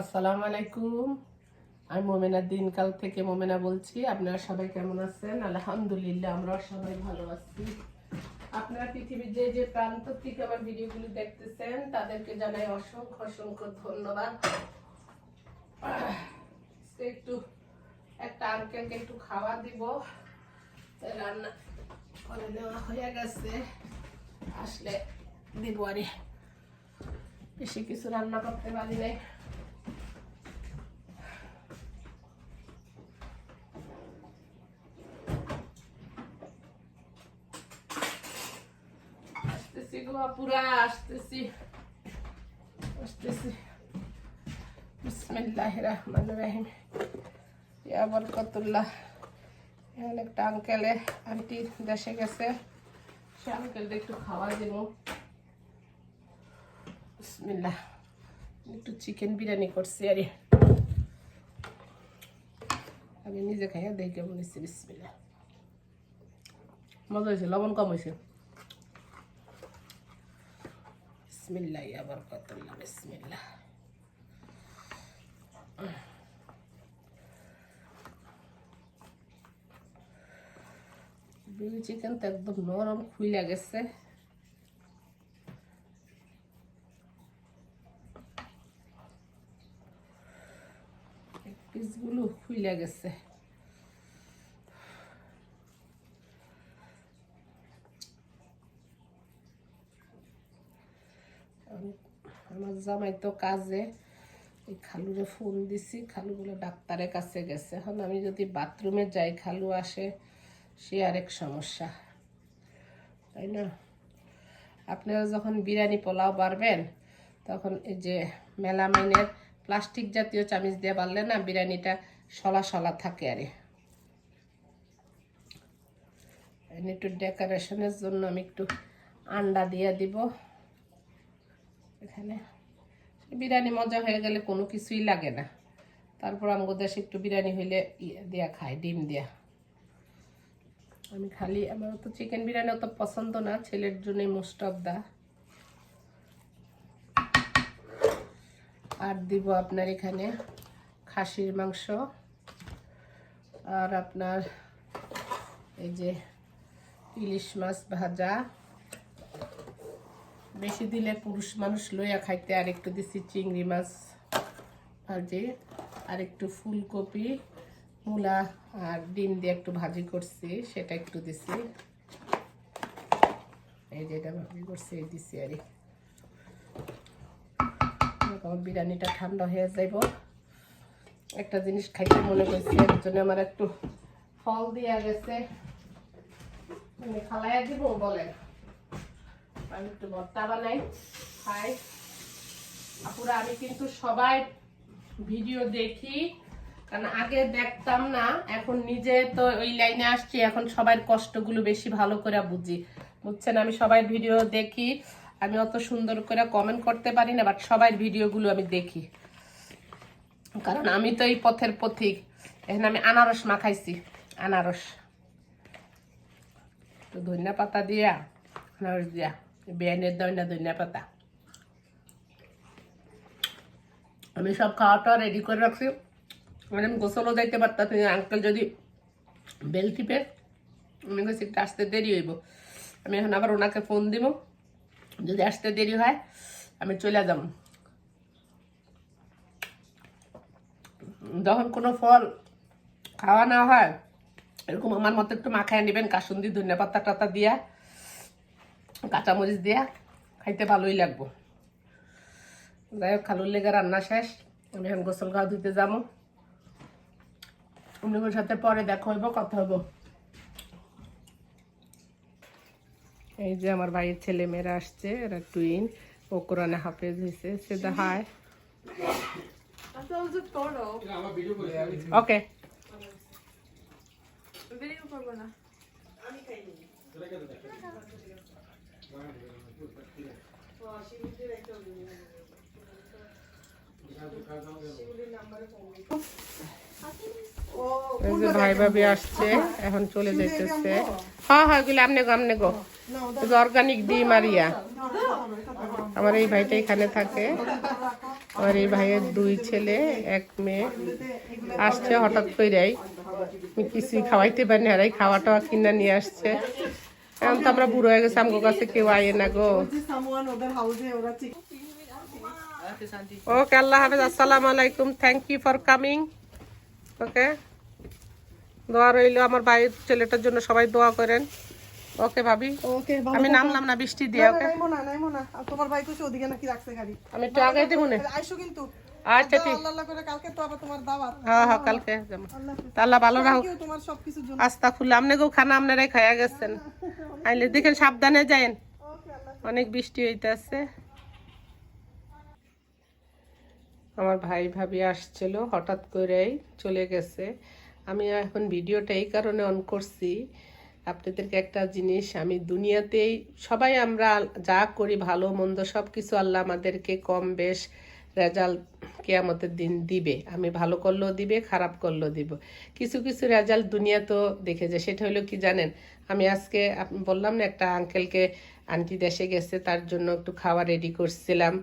আসসালামু আলাইকুম। আমি মোমেনা দিনকাল থেকে মোমেনা বলছি। আপনারা সবাই কেমন আছেন? আলহামদুলিল্লাহ আমরা সবাই ভালো আছি। আপনারা পৃথিবীর যে যে প্রান্ত থেকে আমার ভিডিওগুলো দেখতেছেন, তাদেরকে জানাই অসংখ্য অসংখ্য ধন্যবাদ। একটু, একটা আঙ্কেলকে একটু খাওয়া দিব। রান্না করে নেওয়া হয়ে গেছে। আসলে দিব আরে, বেশি কিছু রান্না করতে পারি নাই আসতেছি গো পুরা আসতেছি। আসতেছি। বিসমিল্লাহ রহমান রহিম। ইয়া বরকতুল্লাহ। এখানে একটা আঙ্কেলে আন্টি দেশে গেছে। সে আঙ্কেলটা একটু খাওয়া দেবো। বিসমিল্লাহ। একটু চিকেন বিরিয়ানি করছি, আরে। আমি নিজে খাইয়া দেখে হয়েছে বিসমিল্লাহ। মজা হয়েছে, লবণ কম হয়েছে। বিসমিল্লাহ ইয়া বরকতুল্লাহ বিসমিল্লাহ বিল চিকেন তো একদম নরম খুইলা গেছে। পিসগুলো আমি- আমার জামাই তো কাজে। এই খালুরে ফোন দিছি খালু বলে ডাক্তারের কাছে গেছে। এখন আমি যদি বাথরুমে যাই, খালু আসে, সে আরেক সমস্যা। তাই না? আপনারা যখন বিরিয়ানি পোলাও বাড়বেন, তখন এই যে মেলামাইনের প্লাস্টিক জাতীয় চামিচ দিয়ে বাড়লে না বিরিয়ানিটা সলা সলা থাকে আরে। একটু ডেকোরেশনের জন্য আমি একটু আন্ডা দিয়ে দিব। এখানে। বিরিয়ানি মজা হয়ে গেলে কোনো কিছুই লাগে না। তারপর আমাদের দেশে একটু বিরিয়ানি হইলে ইয়ে দিয়া খাই ডিম দিয়া। আমি খালি আমার তো চিকেন বিরিয়ানি অত পছন্দ না, ছেলের জন্যই মোস্ট অফ দা আর দিব আপনার এখানে খাসির মাংস। আর আপনার এই যে ইলিশ মাছ ভাজা। বেশি দিলে পুরুষ মানুষ লইয়া খাইতে আর একটু দিছি চিংড়ি মাছ, ভাজি, আর একটু ফুলকপি, মূলা আর ডিম দিয়ে একটু ভাজি করছি, সেটা একটু দিছি। এই যে এটা ভাজি করছি, এই দিছি আর বিরিয়ানিটা ঠান্ডা হয়ে যাইব। একটা জিনিস খাইতে মনে করছি, এর জন্য আমার একটু ফল দিয়া গেছে। খালাইয়া দিব, বলেন। আমি একটু ভর্তা বানাই। খাই আপুরা, আমি কিন্তু সবাই ভিডিও দেখি, কারণ আগে দেখতাম না, এখন নিজে তো ওই লাইনে আসছি, এখন সবার কষ্টগুলো বেশি ভালো করে বুঝি। বুঝছেন, আমি সবাই ভিডিও দেখি, আমি অত সুন্দর করে কমেন্ট করতে পারি না বাট সবার ভিডিওগুলো আমি দেখি। কারণ আমি তো এই পথের পথিক, এখানে আমি আনারস মাখাইছি, আনারস। তো ধনিয়া পাতা দিয়া, আনারস দিয়া। বিরিয়ানির দইনা ধনিয়া পাতা। আমি সব খাওয়াটা রেডি করে রাখছি। মানে আমি গোসলও যাইতে পারতাম আঙ্কেল যদি বেল টিপে, আমি কাছে একটু আসতে দেরি হইব। আমি এখন আবার ওনাকে ফোন দিব। যদি আসতে দেরি হয়, আমি চলে যাব। যখন কোনো ফল খাওয়া না হয়, এরকম আমার মতো একটু মাখায় নেবেন, কাসুন্দি ধনিয়া পাতা টাতা দিয়া। কাঁচামরিচ দিয়া খাইতে ভালোই লাগবো। যাই হোক খালুর লেগে রান্না শেষ। আমি এখন গোসল গাও ধুতে যাব। উনিগুলোর সাথে পরে দেখা হইব কথা হইব। এই যে আমার ভাইয়ের ছেলে মেয়েরা আসছে এরা টুইন। ও কোরআনে হাফেজ হয়েছে সে হায়। a photo. ওকে Video করব না। এই যে ভাই ভাবি আসছে এখন চলে যাইতেছে। হ্যাঁ হ্যাঁ এগুলো আমনে গো আমনে গো। অর্গানিক ডিম আর ইয়া আমার এই ভাইটা এখানে থাকে। আমার এই ভাইয়ের দুই ছেলে এক মেয়ে। আসছে হঠাৎ করেই আমি কিছুই খাওয়াইতে পারি না আর এই খাওয়া টাওয়া কিনা নিয়ে আসছে। এখন তো আমরা বুড়ো হয়ে গেছে আমগো কাছে কেউ আয়ে না গো। ওকে আল্লাহ হাফেজ আসসালামু আলাইকুম thank you for coming okay দোয়া রইল আমার ভাইয়ের ছেলেটার জন্য সবাই দোয়া করেন। ওকে ভাবি ওকে আমি নামলাম না বৃষ্টি দিয়ে ওকে? নাইমো না নাইমো না। তোমার ভাই কইছে ওদিকে নাকি রাখছে গাড়ি। আমি একটু আইসো কিন্তু। আচ্ছা ঠিক। আল্লাহ আল্লাহ করে কালকে তো আবার তোমার দাওয়াত। হ্যাঁ হ্যাঁ কালকে যাব। আল্লাহ হাফেজ। তা আল্লাহ ভালো রাখো তোমার সবকিছুর জন্য। আস্তা খুলে আপনাকেও খানা আপনারাই খাইয়া গেছেন। আইলে দেখেন সাবধানে যায়েন। অনেক বৃষ্টি হইতে আছে আমার ভাই ভাবি আসছিল হঠাৎ করেই চলে গেছে। আমি এখন ভিডিওটা এই কারণে অন করছি। আপনাদেরকে একটা জিনিস আমি দুনিয়াতেই সবাই আমরা যা করি ভালো মন্দ সব কিছু আল্লাহ আমাদেরকে কম বেশ রেজাল্ট কেয়ামতের দিন দিবে। আমি ভালো করলেও দিবে, খারাপ করলেও দিব। কিছু কিছু রেজাল্ট দুনিয়া তো দেখে যায় সেটা হলো কি জানেন? আমি আজকে বললাম না, একটা আঙ্কেলকে আন্টি দেশে গেছে, তার জন্য একটু খাওয়া রেডি করছিলাম।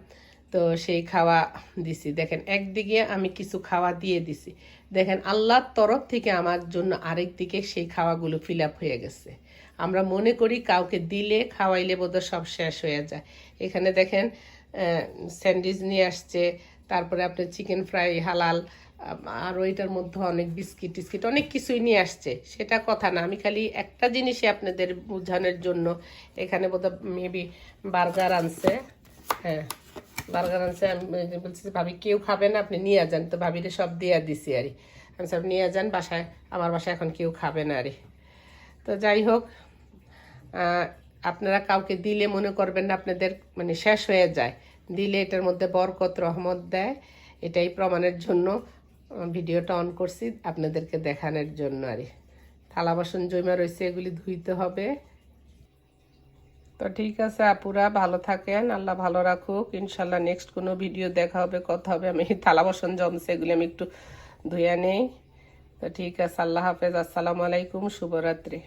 তো সেই খাওয়া দিছি। দেখেন, একদিকে আমি কিছু খাওয়া দিয়ে দিছি। দেখেন, আল্লাহর তরফ থেকে আমার জন্য আরেক দিকে সেই খাওয়াগুলো ফিল আপ হয়ে গেছে। আমরা মনে করি কাউকে দিলে, খাওয়াইলে বোধহয় সব শেষ হয়ে যায়। এখানে দেখেন স্যান্ডউইচ নিয়ে আসছে, তারপরে আপনার চিকেন ফ্রাই হালাল আর ওইটার মধ্যে অনেক বিস্কিট টিস্কিট, অনেক কিছুই নিয়ে আসছে। সেটা কথা না, আমি খালি একটা জিনিসই আপনাদের বোঝানোর জন্য। এখানে বোধহয় মেবি বার্গার আনছে। হ্যাঁ বার্গার আনছে, আমি বলছি ভাবি কেউ খাবে না, আপনি নিয়ে যান। তো ভাবিরে সব দিয়ে দিছি আরে আমি সব নিয়ে যান বাসায়, আমার বাসায় এখন কেউ খাবে না আরে তো যাই হোক আপনারা কাউকে দিলে মনে করবেন না আপনাদের মানে শেষ হয়ে যায়। দিলে এটার মধ্যে বরকত, রহমত দেয়। এটাই প্রমাণের জন্য ভিডিওটা অন করছি আপনাদেরকে দেখানোর জন্য আরে থালা বাসন জমা রয়েছে, এগুলি ধুইতে হবে। তো ঠিক আছে আপুরা, ভালো থাকেন, আল্লাহ ভালো রাখুক। ইনশাল্লাহ নেক্সট কোনো ভিডিও দেখা হবে, কথা হবে, আমি থালা বাসন জমছে, এগুলি আমি একটু ধুয়ে নেই। তো ঠিক আছে, আল্লাহ হাফেজ, আসসালামু আলাইকুম, শুভরাত্রি।